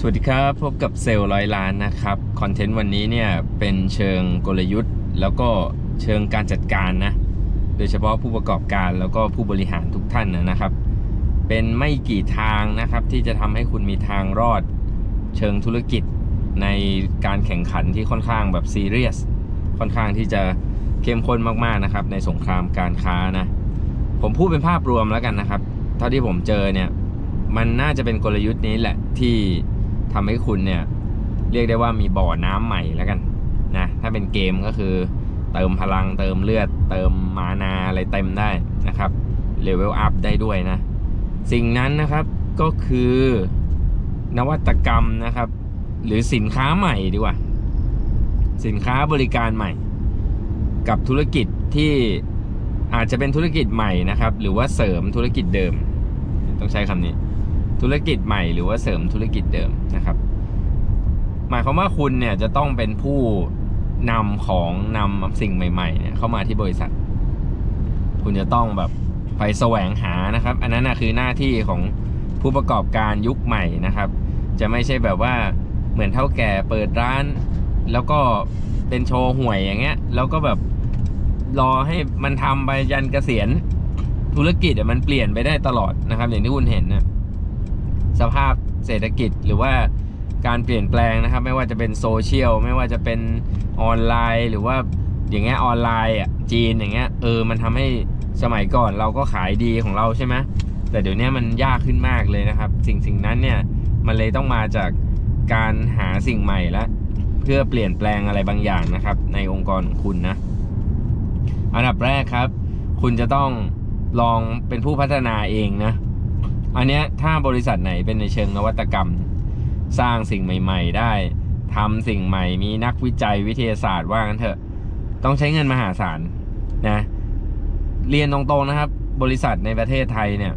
สวัสดีครับ พบกับเซลล์ร้อยล้านนะครับ คอนเทนต์วันนี้เนี่ย เป็นเชิงกลยุทธ์ แล้วก็เชิงการจัดการนะ โดยเฉพาะผู้ประกอบการแล้วก็ผู้บริหารทุกท่านนะครับ เป็นไม่กี่ทางนะครับ ที่จะทำให้คุณมีทางรอด เชิงธุรกิจในการแข่งขันที่ค่อนข้างแบบซีเรียส ค่อนข้างที่จะเข้มข้นมากๆนะครับ ในสงครามการค้านะ ผมพูดเป็นภาพรวมแล้วกันนะครับ เท่าที่ผมเจอเนี่ย มันน่าจะเป็นกลยุทธ์นี้แหละที่ ทำให้คุณเนี่ย เรียกได้ว่ามีบ่อน้ำใหม่แล้วกันนะถ้าเป็นเกมก็คือ เติมพลังเติมเลือด เติมมานาอะไรเต็มได้นะครับเลเวลอัพได้ด้วยนะ สิ่งนั้นนะครับก็คือนวัตกรรมนะครับ หรือสินค้าใหม่ดีกว่า สินค้าบริการใหม่ กับธุรกิจที่อาจจะเป็นธุรกิจใหม่นะครับ หรือว่าเสริมธุรกิจเดิม ต้องใช้คำนี้ ธุรกิจใหม่หรือว่าเสริมธุรกิจเดิมนะครับ หมายความว่าคุณเนี่ยจะต้องเป็นผู้นำของนำสิ่งใหม่ๆเนี่ยเข้ามาที่บริษัท คุณจะต้องแบบไปแสวงหานะครับ อันนั้นนะคือหน้าที่ของผู้ประกอบการยุคใหม่นะครับ จะไม่ใช่แบบว่าเหมือนเท่าแก่เปิดร้าน แล้วก็เป็นโชว์หวยอย่างเงี้ย แล้วก็แบบรอให้มันทำไปยันเกษียณธุรกิจมันเปลี่ยนไปได้ตลอดนะครับ อย่างที่คุณเห็นนะ สภาพเศรษฐกิจหรือว่าการเปลี่ยนแปลงนะครับ ไม่ว่าจะเป็นโซเชียลไม่ว่าจะเป็นออนไลน์ หรือว่าอย่างเงี้ยออนไลน์อะจีนอย่างเงี้ยเออมันทำให้สมัยก่อนเราก็ขายดีของเราใช่ไหมแต่เดี๋ยวนี้มันยากขึ้นมากเลยนะครับ สิ่งสิ่งนั้นเนี่ยมันเลยต้องมาจากการหาสิ่งใหม่และเพื่อเปลี่ยนแปลงอะไรบางอย่างนะครับ ในองค์กรของคุณนะ อันดับแรกครับ คุณจะต้องลองเป็นผู้พัฒนาเองนะ อันเนี้ยถ้าบริษัทไหนเป็นในเชิงนวัตกรรม สร้างสิ่งใหม่ ๆ ได้ทำสิ่งใหม่มีนักวิจัยวิทยาศาสตร์ว่ากันเถอะ ต้องใช้เงินมหาศาลนะเรียนตรงๆนะครับ บริษัทในประเทศไทยเนี่ย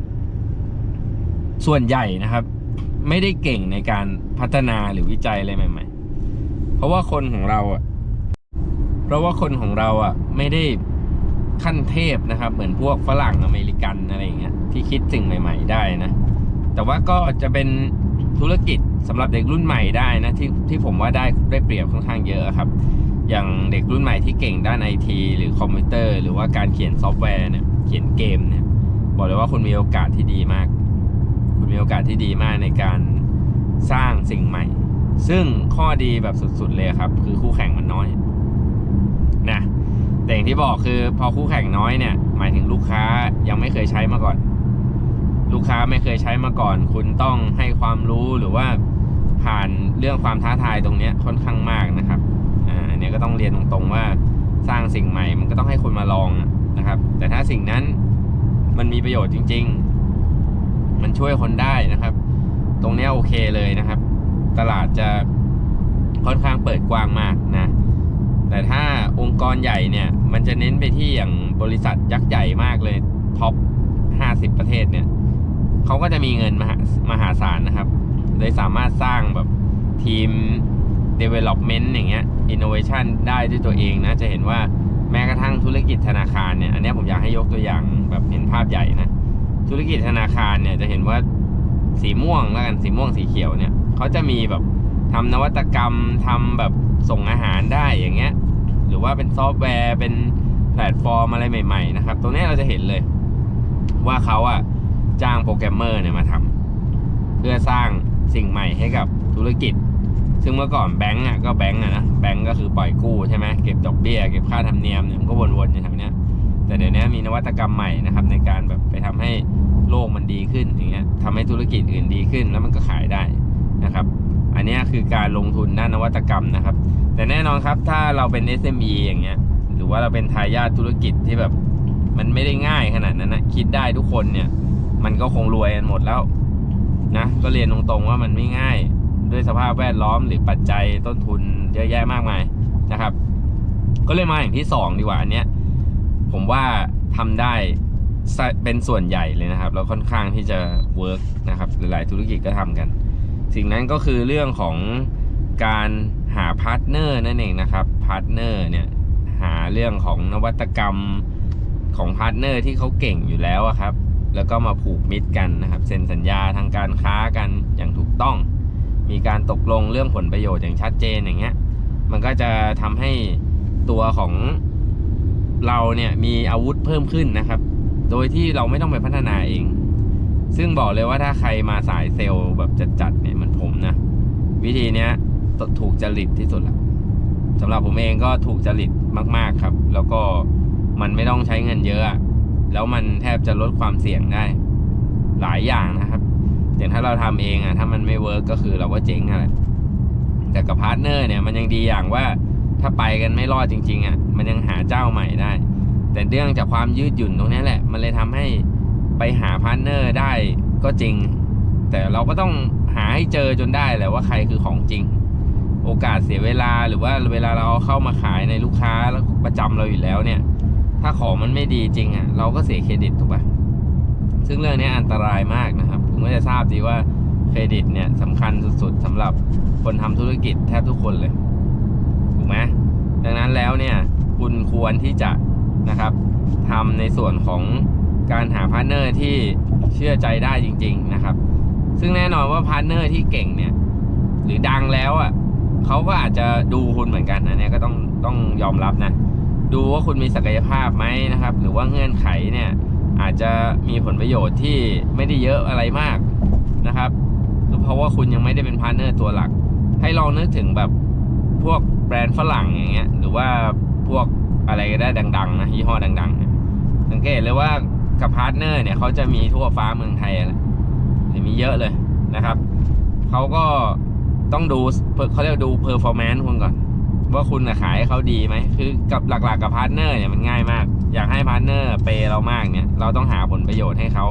ส่วนใหญ่นะครับ ไม่ได้เก่งในการพัฒนาหรือวิจัยอะไรใหม่ ๆ เพราะว่าคนของเราอะเพราะว่าคนของเราอะ ไม่ได้ ขั้นเทพนะครับ เหมือนพวกฝรั่งอเมริกันอะไรอย่างเงี้ยที่คิดสิ่งใหม่ ๆ ได้นะ แต่ว่าก็จะเป็นธุรกิจสำหรับเด็กรุ่นใหม่ได้นะที่ที่ผมว่าได้ได้เปรียบค่อนข้างเยอะครับ อย่างเด็กรุ่นใหม่ที่เก่งด้านไอทีหรือคอมพิวเตอร์ หรือว่าการเขียนซอฟต์แวร์เนี่ยเขียนเกมเนี่ยบอกเลยว่าคุณมีโอกาสที่ดีมาก คุณมีโอกาสที่ดีมากในการสร้างสิ่งใหม่ ซึ่งข้อดีแบบสุดๆเลยครับ คือคู่แข่งมันน้อย แต่อย่างที่บอกคือพอคู่แข่งน้อยเนี่ย หมายถึงลูกค้ายังไม่เคยใช้มาก่อน ลูกค้าไม่เคยใช้มาก่อน คุณต้องให้ความรู้หรือว่าผ่านเรื่องความท้าทายตรงนี้ค่อนข้างมากนะครับอ่าเนี่ยก็ต้องเรียนตรงๆว่าสร้างสิ่งใหม่มันก็ต้องให้คนมาลองนะครับ แต่ถ้าสิ่งนั้นมันมีประโยชน์จริง ๆ มันช่วยคนได้นะครับ ตรงนี้โอเคเลยนะครับ ตลาดจะค่อนข้างเปิดกว้างมากนะ แต่ถ้าองค์กรใหญ่เนี่ย มันจะเน้นไปที่อย่างบริษัทยักษ์ใหญ่มากเลยท็อป 50 ประเทศเนี่ยเขาก็จะมีเงินมหามหาศาลนะครับเลยสามารถสร้างแบบทีม development อย่างเงี้ย innovation ได้ด้วยตัวเองนะ จะเห็นว่าแม้กระทั่งธุรกิจธนาคารเนี่ย อันนี้ผมอยากให้ยกตัวอย่างแบบเห็นภาพใหญ่นะ ธุรกิจธนาคารเนี่ยจะเห็นว่าสีม่วงแล้วกันสีม่วงสีเขียวเนี่ยเขาจะมีแบบทำนวัตกรรมทำแบบส่งอาหารได้อย่างเงี้ย หรือว่าเป็นซอฟต์แวร์เป็นแพลตฟอร์มอะไรใหม่ๆนะครับ ตรงนี้เราจะเห็นเลย ว่าเขาอะจ้างโปรแกรมเมอร์เนี่ยมาทำเพื่อสร้างสิ่งใหม่ให้กับธุรกิจ ซึ่งเมื่อก่อนแบงก์อะก็แบงก์อะนะแบงก์ก็คือปล่อยกู้ใช่ไหมเก็บดอกเบี้ยเก็บค่าธรรมเนียมเนี่ยมันก็วนๆอยู่แถวเนี้ยแต่เดี๋ยวนี้มีนวัตกรรมใหม่นะครับ ในการแบบไปทำให้โลกมันดีขึ้นอย่างเงี้ยทำให้ธุรกิจอื่นดีขึ้นแล้วมันก็ขายได้นะครับ อันนี้คือการลงทุนด้านนวัตกรรมนะครับ แต่แน่นอนครับถ้าเราเป็น SME อย่างเงี้ย หรือว่าเราเป็นทายาทธุรกิจที่แบบ มันไม่ได้ง่ายขนาดนั้นนะคิดได้ทุกคนเนี่ย มันก็คงรวยกันหมดแล้วนะก็เรียนตรงๆว่ามันไม่ง่าย ด้วยสภาพแวดล้อมหรือปัจจัยต้นทุนเยอะแยะมากมายนะครับ ก็เลยมาอย่างที่สองดีกว่าอันเนี้ยผมว่าทำได้เป็นส่วนใหญ่เลยนะครับ แล้วค่อนข้างที่จะเวิร์กนะครับหลายๆธุรกิจก็ทำกัน สิ่งนั้นก็คือเรื่องของการหาพาร์ทเนอร์นั่นเองนะครับพาร์ทเนอร์เนี่ยหาเรื่องของนวัตกรรมของพาร์ทเนอร์ที่เขาเก่งอยู่แล้วอะครับ แล้วก็มาผูกมิตรกันนะครับเซ็นสัญญาทางการค้ากันอย่างถูกต้อง มีการตกลงเรื่องผลประโยชน์อย่างชัดเจนอย่างเงี้ยมันก็จะทำให้ตัวของเราเนี่ยมีอาวุธเพิ่มขึ้นนะครับ โดยที่เราไม่ต้องไปพัฒนาเอง ซึ่งบอกเลยว่าถ้าใครมาสายเซลล์แบบจัดๆเนี่ยเหมันผมนะ วิธีเนี้ยต ถูกจริตที่สุดละสำหรับผมเองก็ถูกจริตมาก ๆครับ แล้วก็มันไม่ต้องใช้เงินเยอะแล้วมันแทบจะลดความเสี่ยงได้ หลายอย่างนะครับอย่างถ้าเราทำเองอะถ้ามันไม่เวิร์กก็คือเราก็เจ๊งอะไรแต่กับพาร์ทเนอร์เนี่ยมันยังดีอย่างว่าถ้าไปกันไม่รอดจริงๆอะมันยังหาเจ้าใหม่ได้ แต่เรื่องจากความยืดหยุ่นตรงนี้แหละ มันเลยทำให้ไปหาพาร์ทเนอร์ได้ก็จริง แต่เราก็ต้องหาให้เจอจนได้แหละว่าใครคือของจริง โอกาสเสียเวลาหรือว่าเวลาเราเอาเข้ามาขายในลูกค้าประจำเราอยู่แล้วเนี่ย ถ้าของมันไม่ดีจริงอะเราก็เสียเครดิตถูกปะซึ่งเรื่องนี้อันตรายมากนะครับผมก็จะทราบดีว่าเครดิตเนี่ยสำคัญสุดๆสำหรับคนทำธุรกิจแทบทุกคนเลยถูกไหมดังนั้นแล้วเนี่ยคุณควรที่จะนะครับทำในส่วนของการหาพาร์ทเนอร์ที่เชื่อใจได้จริง ๆนะครับ ซึ่งแน่นอนว่าพาร์ทเนอร์ที่เก่งเนี่ย หรือดังแล้วอะ เขาก็อาจจะดูคุณเหมือนกันนะเนี่ยก็ต้องต้องยอมรับนะ ดูว่าคุณมีศักยภาพไหมนะครับ หรือว่าเงื่อนไขเนี่ยอาจจะมีผลประโยชน์ที่ไม่ได้เยอะอะไรมากนะครับคือเพราะว่าคุณยังไม่ได้เป็นพาร์ทเนอร์ตัวหลัก ให้ลองนึกถึงแบบพวกแบรนด์ฝรั่งอย่างเงี้ยหรือว่าพวกอะไรก็ได้ดังๆนะยี่ห้อดังๆนี่ยสังเกตเลยว่ากับพาร์ทเนอร์เนี่ยเขาจะมีทั่วฟ้าเมืองไทยแหละหรือมีเยอะเลยนะครับเขาก็ ต้องดูเขาเรียกดูเพอร์ฟอร์แมนซ์คุณก่อน ว่าคุณน่ะขายให้เขาดีไหมคือกับหลักๆกับพาร์ทเนอร์เนี่ยมันง่ายมาก อยากให้พาร์ทเนอร์เปเรามากเนี่ย เราต้องหาผลประโยชน์ให้เขา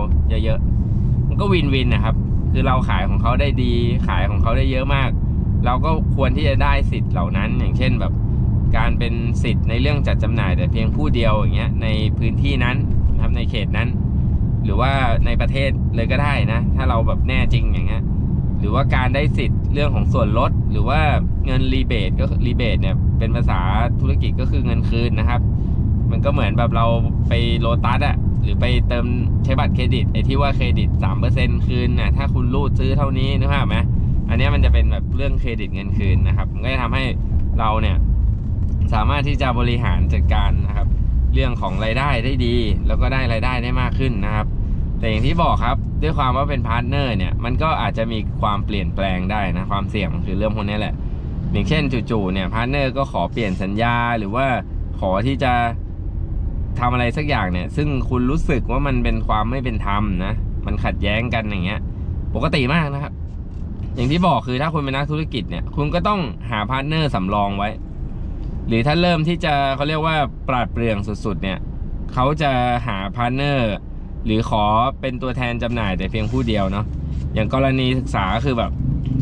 เยอะๆมันก็วินวินนะครับ คือเราขายของเขาได้ดีขายของเขาได้เยอะมาก เราก็ควรที่จะได้สิทธิ์เหล่านั้น อย่างเช่นแบบการเป็นสิทธิ์ในเรื่องจัดจำหน่าย แต่เพียงผู้เดียวอย่างเงี้ยในพื้นที่นั้นนะครับในเขตนั้น หรือว่าในประเทศเลยก็ได้นะ ถ้าเราแบบแน่จริงอย่างเงี้ย หรือว่าการได้สิทธิ์เรื่องของส่วนลด หรือว่าเงินรีเบทก็รีเบทเนี่ยเป็นภาษาธุรกิจก็คือเงินคืนนะครับ มันก็เหมือนแบบเราไปโลตัสอะหรือไปเติมใช้บัตรเครดิตไอ้ที่ว่าเครดิต3%คืนนะถ้าคุณรูดซื้อเท่านี้นึกภาพไหมอันนี้มันจะเป็นแบบเรื่องเครดิตเงินคืนนะครับมันก็จะทำให้เราเนี่ยสามารถที่จะบริหารจัดการนะครับ เรื่องของรายได้ได้ดี แล้วก็ได้รายได้ได้มากขึ้นนะครับ แต่อย่างที่บอกครับด้วยความว่าเป็นพาร์ทเนอร์เนี่ยมันก็อาจจะมีความเปลี่ยนแปลงได้นะความเสี่ยงมันคือเรื่องพวกนี้แหละ อย่างเช่นจู่ๆเนี่ยพาร์ทเนอร์ก็ขอเปลี่ยนสัญญาหรือว่าขอที่จะทำอะไรสักอย่างเนี่ย ซึ่งคุณรู้สึกว่ามันเป็นความไม่เป็นธรรมนะมันขัดแย้งกันอย่างเงี้ย ปกติมากนะครับ อย่างที่บอกคือถ้าคุณเป็นนักธุรกิจเนี่ย คุณก็ต้องหาพาร์ทเนอร์สำรองไว้ หรือถ้าเริ่มที่จะเขาเรียกว่าปราดเปรื่องสุดๆ เนี่ยเขาจะหาพาร์ทเนอร์ หรือขอเป็นตัวแทนจำหน่ายแต่เพียงผู้เดียวเนาะอย่างกรณีศึกษาคือแบบ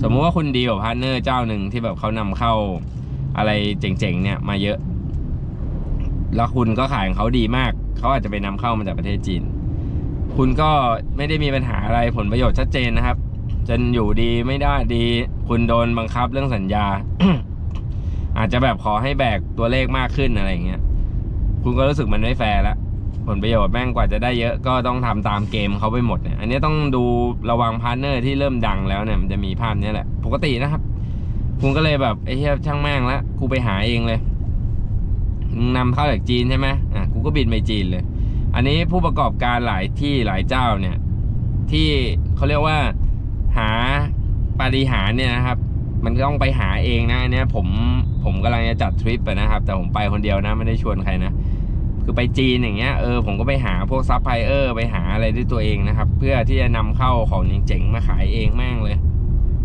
สมมุติว่าคุณดีลกับพาร์เนอร์เจ้าหนึ่งที่แบบเขานำเข้าอะไรเจ๋งๆเนี่ยมาเยอะ แล้วคุณก็ขายของเขาดีมาก เขาอาจจะไปนำเข้ามาจากประเทศจีน คุณก็ไม่ได้มีปัญหาอะไรผลประโยชน์ชัดเจนนะครับจนอยู่ดีไม่ได้ดี คุณโดนบังคับเรื่องสัญญา อาจจะแบบขอให้แบกตัวเลขมากขึ้นอะไรอย่างเงี้ย คุณก็รู้สึกมันไม่แฟร์แล้ว ผลประโยชน์แม่งกว่าจะได้เยอะก็ต้องทำตามเกมเขาไปหมดเนี่ยอันนี้ต้องดูระวังพาร์เนอร์ที่เริ่มดังแล้วเนี่ยมันจะมีภาพนี้แหละ ปกตินะครับคุณก็เลยแบบไอ้เหี้ยช่างแม่งล้วกูไปหาเองเลยนำเข้าจากจีนใช่ไหมอะกูก็บินไปจีนเลย อันนี้ผู้ประกอบการหลายที่หลายเจ้าเนี่ย ที่เขาเรียกว่าหาปาฏิหารเนี่ยนะครับ มันต้องไปหาเองนะอันนี้ผมผมกำลังจะจัดทริปไปนะครับ แต่ผมไปคนเดียวนะไม่ได้ชวนใครนะ คือไปจีนอย่างเงี้ยเออผมก็ไปหาพวกซัพพลายเออร์ไปหาอะไรด้วยตัวเองนะครับ เพื่อที่จะนำเข้าของเจ๋งๆมาขายเองแม่งเลย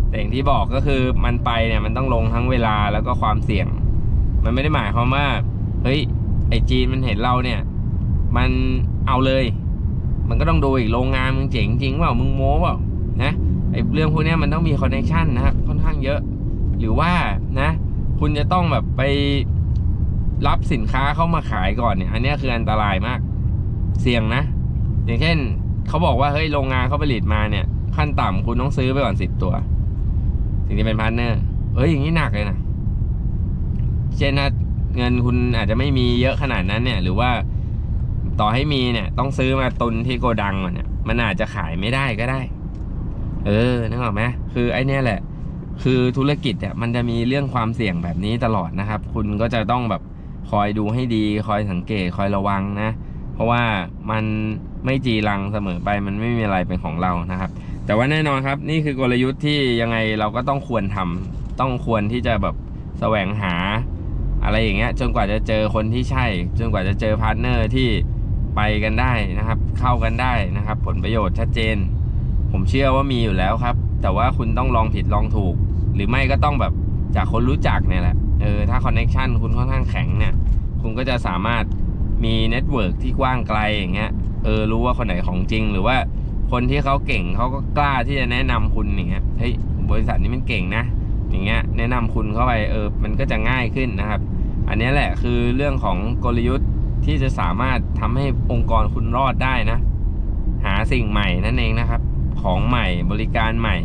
แต่อย่างที่บอกก็คือมันไปเนี่ยมันต้องลงทั้งเวลาแล้วก็ความเสี่ยง มันไม่ได้หมายความว่าเฮ้ยไอจีนมันเห็นเราเนี่ย มันเอาเลย มันก็ต้องดูอีกโรงงานมึงเจ๋งจริงเปล่ามึงโม้เปล่านะไอเรื่องพวกนี้มันต้องมีคอนเนคชันนะครับค่อนข้างเยอะ หรือว่านะ คุณจะต้องแบบไป รับสินค้าเข้ามาขายก่อนเนี่ย อันนี้คืออันตรายมาก เสี่ยงนะ อย่างเช่นเขาบอกว่าเฮ้ยโรงงานเขาผลิตมาเนี่ย ขั้นต่ำคุณต้องซื้อไปก่อนสิบตัว ถึงจะเป็นพาร์ทเนอร์เอ้ยอย่างนี้หนักเลยนะเช่นนะเงินคุณอาจจะไม่มีเยอะขนาดนั้นเนี่ย หรือว่าต่อให้มีเนี่ย ต้องซื้อมาตุนที่โกดังก่อนเนี่ย มันอาจจะขายไม่ได้ก็ได้ เออนึกออกไหมคือไอ้นี่แหละ คือธุรกิจเนี่ยมันจะมีเรื่องความเสี่ยงแบบนี้ตลอดนะครับ คุณก็จะต้องแบบ คอยดูให้ดีคอยสังเกตคอยระวังนะ เพราะว่ามันไม่จีรังเสมอไปมันไม่มีอะไรเป็นของเรานะครับ แต่ว่าแน่นอนครับ นี่คือกลยุทธ์ที่ยังไงเราก็ต้องควรทำต้องควรที่จะแบบแสวงหาอะไรอย่างเงี้ยจนกว่าจะเจอคนที่ใช่ จนกว่าจะเจอพาร์ทเนอร์ที่ไปกันได้นะครับ เข้ากันได้นะครับ ผลประโยชน์ชัดเจน ผมเชื่อว่ามีอยู่แล้วครับ แต่ว่าคุณต้องลองผิดลองถูก หรือไม่ก็ต้องแบบจากคนรู้จักเนี่ยแหละ เออถ้าคอนเน็ชันคุณค่อนข้างแข็งเนี่ยคุณก็จะสามารถมีเน็ตเวิร์กที่กว้างไกลอย่างเงี้ยเออรู้ว่าคนไหนของจริงหรือว่าคนที่เขาเก่งเขาก็กล้าที่จะแนะนำคุณอย่างเงี้ยเฮ้ยบริษัทนี้มันเก่งนะ อย่างเงี้ยแนะนำคุณเข้าไปเออมันก็จะง่ายขึ้นนะครับ อันนี้แหละคือเรื่องของกลยุทธ์ที่จะสามารถทำให้องค์กรคุณรอดได้นะ หาสิ่งใหม่นั่นเองนะครับ ของใหม่บริการใหม่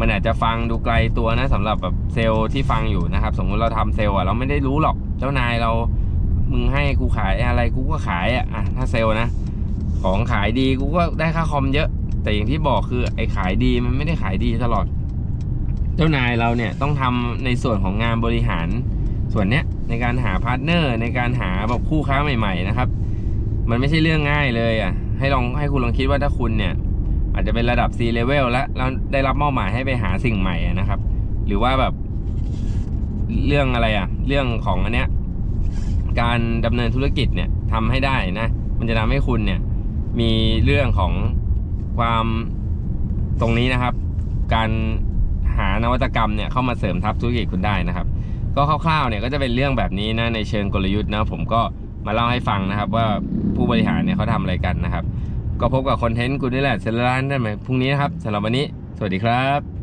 มันอาจจะฟังดูไกลตัวนะสำหรับแบบเซลล์ที่ฟังอยู่นะครับ สมมุติเราทำเซลล์อะเราไม่ได้รู้หรอกเจ้านายเรา มึงให้กูขายอะไรกูก็ขายอะถ้าเซลล์นะ ของขายดีกูก็ได้ค่าคอมเยอะ แต่อย่างที่บอกคือไอ้ขายดีมันไม่ได้ขายดีตลอด เจ้านายเราเนี่ยต้องทำในส่วนของงานบริหารส่วนเนี้ยในการหาพาร์ทเนอร์ในการหาแบบคู่ค้าใหม่ ๆ นะครับ มันไม่ใช่เรื่องง่ายเลยอะให้ลองให้คุณลองคิดว่าถ้าคุณเนี่ย อาจจะเป็นระดับ C level แล้วแล้วได้รับมอบหมายให้ไปหาสิ่งใหม่นะครับ หรือว่าแบบเรื่องอะไรอะเรื่องของอันเนี้ยการดำเนินธุรกิจเนี่ยทำให้ได้นะ มันจะทำให้คุณเนี่ยมีเรื่องของความตรงนี้นะครับ การหานวัตกรรมเนี่ยเข้ามาเสริมทัพธุรกิจคุณได้นะครับ ก็คร่าวๆเนี่ยก็จะเป็นเรื่องแบบนี้นะในเชิงกลยุทธ์นะผมก็มาเล่าให้ฟังนะครับ ว่าผู้บริหารเนี่ยเขาทำอะไรกันนะครับ ก็พบกับคอนเทนต์กูนี่แหละเซลล์ร้านได้ไหมพรุ่งนี้นะครับสำหรับวันนี้ สวัสดีครับ